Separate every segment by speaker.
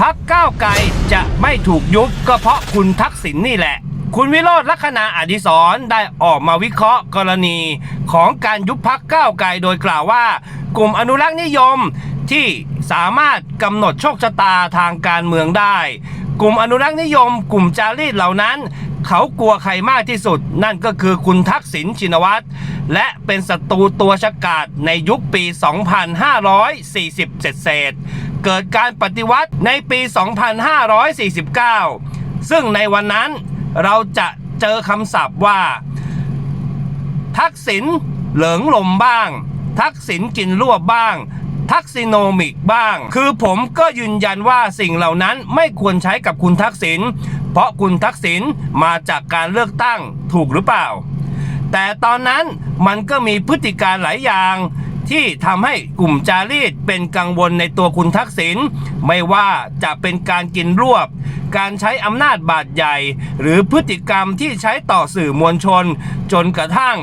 Speaker 1: พักก้าวไกลจะไม่ถูกยุบก็เพราะคุณทักษิณนี่แหละ คุณวิโรธลักษณะอดิศรได้ออกมาวิเคราะห์กรณีของการยุบพักก้าวไกลโดยกล่าวว่า กลุ่มอนุรักษ์นิยมที่สามารถกำหนดโชคชะตาทางการเมืองได้ กลุ่มอนุรักษ์นิยม กลุ่มจารีตเหล่านั้น เขากลัวใครมากที่สุด นั่นก็คือคุณทักษิณชินวัตรและเป็นศัตรูตัวฉกาจในยุคปี 2540 เศษ เกิดการปฏิวัติในปี 2549 ซึ่งในวันนั้นเราจะเจอคำศัพท์ว่า ทักษิณเหลิงลมบ้าง ทักษิณกินรวบบ้าง ทักซิโนมิกบ้าง คือผมก็ยืนยันว่าสิ่งเหล่านั้นไม่ควรใช้กับคุณทักษิณเพราะคุณทักษิณมาจากการเลือกตั้งถูกหรือเปล่า แต่ตอนนั้นมันก็มีพฤติการหลายอย่าง ที่ทำให้กลุ่มจารีตเป็นกังวลในตัวคุณทักษิณไม่ว่าจะเป็นการกินรวบ การใช้อำนาจบาดใหญ่ หรือพฤติกรรมที่ใช้ต่อสื่อมวลชน จนกระทั่ง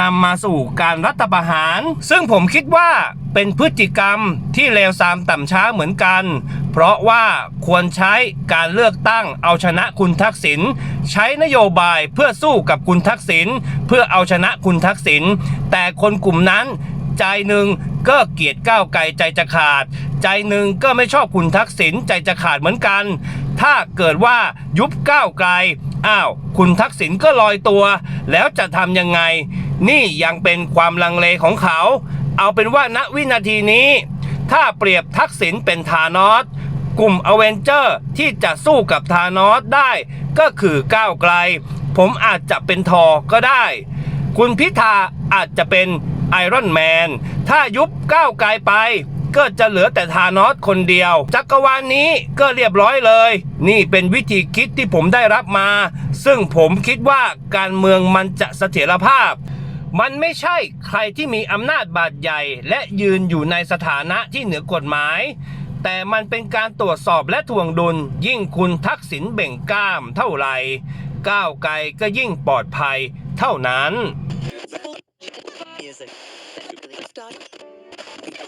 Speaker 1: นำมาสู่การรัฐประหาร ซึ่งผมคิดว่าเป็นพฤติกรรมที่เลวทรามต่ำช้าเหมือนกัน เพราะว่าควรใช้การเลือกตั้งเอาชนะคุณทักษิณใช้นโยบายเพื่อสู้กับคุณทักษิณเพื่อเอาชนะคุณทักษิณแต่คนกลุ่มนั้น ใจหนึ่งก็เกลียดก้าวไกลใจจะขาด ใจหนึ่งก็ไม่ชอบคุณทักษิณใจจะขาดเหมือนกัน ถ้าเกิดว่ายุบก้าวไกลอ้าวคุณทักษิณก็ลอยตัว แล้วจะทำยังไง นี่ยังเป็นความลังเลของเขา เอาเป็นว่าณวินาทีนี้ ถ้าเปรียบทักษิณเป็นธานอสกลุ่มอเวนเจอร์ที่จะสู้กับธานอสได้ ก็คือก้าวไกล ผมอาจจะเป็นทอก็ได้ คุณพิธาอาจจะเป็น ไอรอนแมน ถ้ายุบก้าวไกลไปก็จะเหลือแต่ธานอสคนเดียว จักรวาลนนี้ก็เรียบร้อยเลย นี่เป็นวิธีคิดที่ผมได้รับมา ซึ่งผมคิดว่าการเมืองมันจะเสถียรภาพ มันไม่ใช่ใครที่มีอำนาจบาดใหญ่ และยืนอยู่ในสถานะที่เหนือกฎหมาย แต่มันเป็นการตรวจสอบและทวงดุล ยิ่งคุณทักษิณเบ่งกล้ามเท่าไหร่ก้าวไกลก็ยิ่งปลอดภัยเท่านั้น website